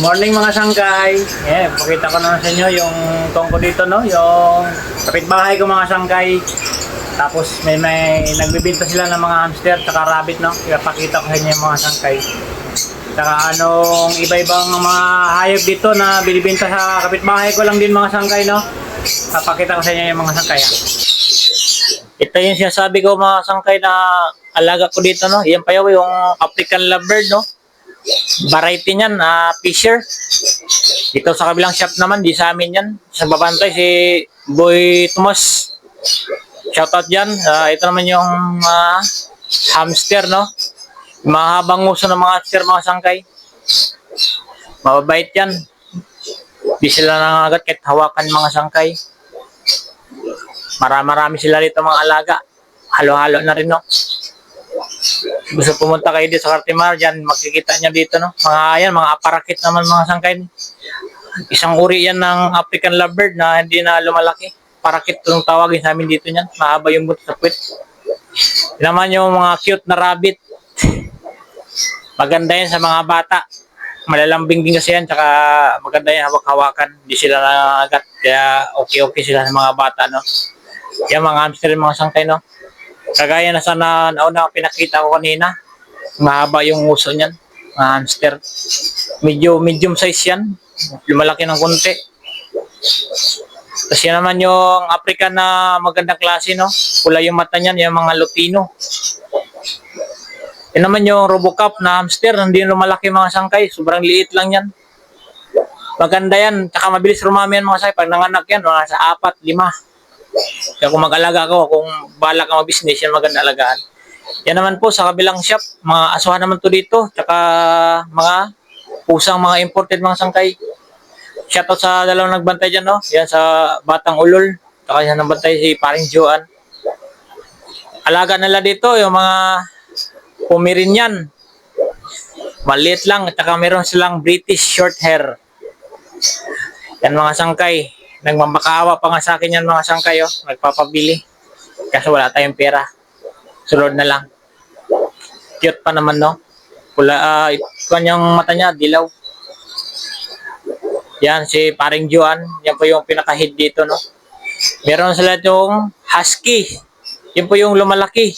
Morning mga sangkay. Eh, pakita ko na sa inyo yung tungko dito, no? Yung kapitbahay ko mga sangkay. Tapos may may nagbibinta sila ng mga hamster at rabbit, no? Ipapakita ko sa inyo yung mga sangkay. Saka anong iba-ibang mga hayop dito na binibinta sa kapitbahay ko lang din mga sangkay, no? Papakita ko sa inyo yung mga sangkay. ah. Ito yung sinasabi ko mga sangkay na alaga ko dito, no? Yan pa yun, yung African lovebird, no? Variety niyan, ah Fisher. Dito sa kabilang shop naman, di sa amin yan. Sa babantay, si Boy Tomas. Shoutout dyan. Ah, ito naman yung ah, hamster, no? Mahabang uso ng mga hamster, mga sangkay. Mababait yan. Di sila nangagat kahit hawakan mga sangkay. Marami-marami sila dito mga alaga. Halo-halo na rin, no? Gusto pumunta kayo dito sa Cartimar, dyan makikita niya dito, no? Mga yan, mga aparakit naman mga sangkay. Isang uri yan ng African lovebird na hindi na lumalaki. Parakit itong tawagin sa amin dito niyan. Mahaba yung buto sa puwit. Naman yung mga cute na rabbit. Maganda yan sa mga bata. Malalambing din kasi yan, tsaka maganda yan hawak-hawakan. Hindi sila nangagat. Kaya okay-okay sila sa mga bata, no? Yan mga hamster, mga sangkay, no? Kagaya na sa na, nauna pinakita ko kanina, mahaba yung uso niyan, mga hamster. Medyo medium size yan, lumalaki ng konti. Tapos yan naman yung African na magandang klase, no? Pula yung mata niyan, yung mga Lutino. Yan naman yung Robocop na hamster, hindi lumalaki mga sangkay, sobrang liit lang yan. Maganda yan, tsaka mabilis rumami yan mga sangkay. Pag nanganak yan, mga sa apat, lima. Kaya kung mag-alaga ako, kung bala ka mag-business, yan maganda alagaan. Yan naman po sa kabilang shop, mga asuhan naman to dito, tsaka mga pusang mga imported mga sangkay. Shoutout sa dalawang nagbantay dyan, no? Yan sa Batang Ulol, tsaka yan nagbantay si Paring Joan. Alaga nila dito, yung mga Pomeranian. Maliit lang, at saka meron silang British short hair. Yan mga sangkay. Nagmamakaawa pa nga sa akin yan mga sangkay, oh. Nagpapabili. Kaso wala tayong pera. Sunod na lang. Cute pa naman, no? Pula, ah, uh, kanyang mata niya, dilaw. Yan, si paring Juan. Yan po yung pinaka-head dito, no? Meron sila yung husky. Yan po yung lumalaki.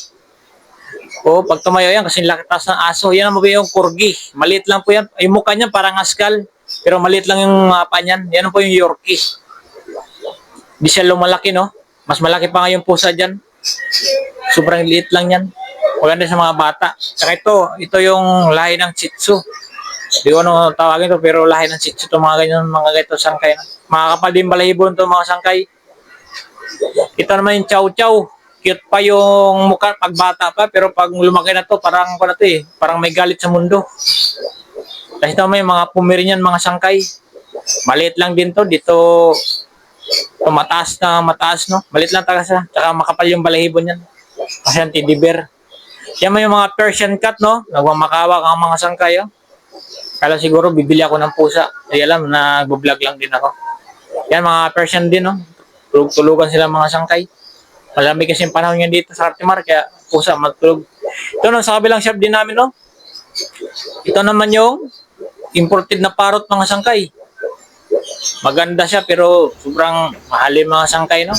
O, pag tumayo yan, kasi lakitas ng aso. Yan naman po yung corgi. Maliit lang po yan. Yung mukha niyan parang askal. Pero maliit lang yung uh, pa niyan. Yan po yung Yorkie. Di siya lumalaki, no? Mas malaki pa nga yung pusa dyan. Sobrang liit lang yan. Maganda sa mga bata. Saka ito, ito yung lahi ng Shih Tzu. Di ko ano tawagin to pero lahi ng Shih Tzu mga ganyan, mga ganito sangkay. Mga kapal din balahibon to mga sangkay. Ito naman yung Chow Chow. Cute pa yung mukha pag bata pa pero pag lumaki na to parang ano to eh, parang may galit sa mundo. Kasi ito may mga Pomeranian mga sangkay. Maliit lang din to dito So, mataas na mataas, no? Malit lang talaga siya. Tsaka makapal yung balahibo niyan. Kasi yung teddy bear. Yan mo yung mga Persian cat, no? Nagmamakawak ang mga sangkay, oh. Kala siguro bibili ako ng pusa. Ay alam, nag-vlog lang din ako. Yan, mga Persian din, no? Tulog-tulugan sila mga sangkay. Malamig kasi yung panahon yan dito sa Artimar, kaya pusa matulog. Ito no, sa kabilang shop din namin, no? Ito naman yung imported na parrot mga sangkay. Maganda siya pero sobrang mahal yung mga sangkay, no?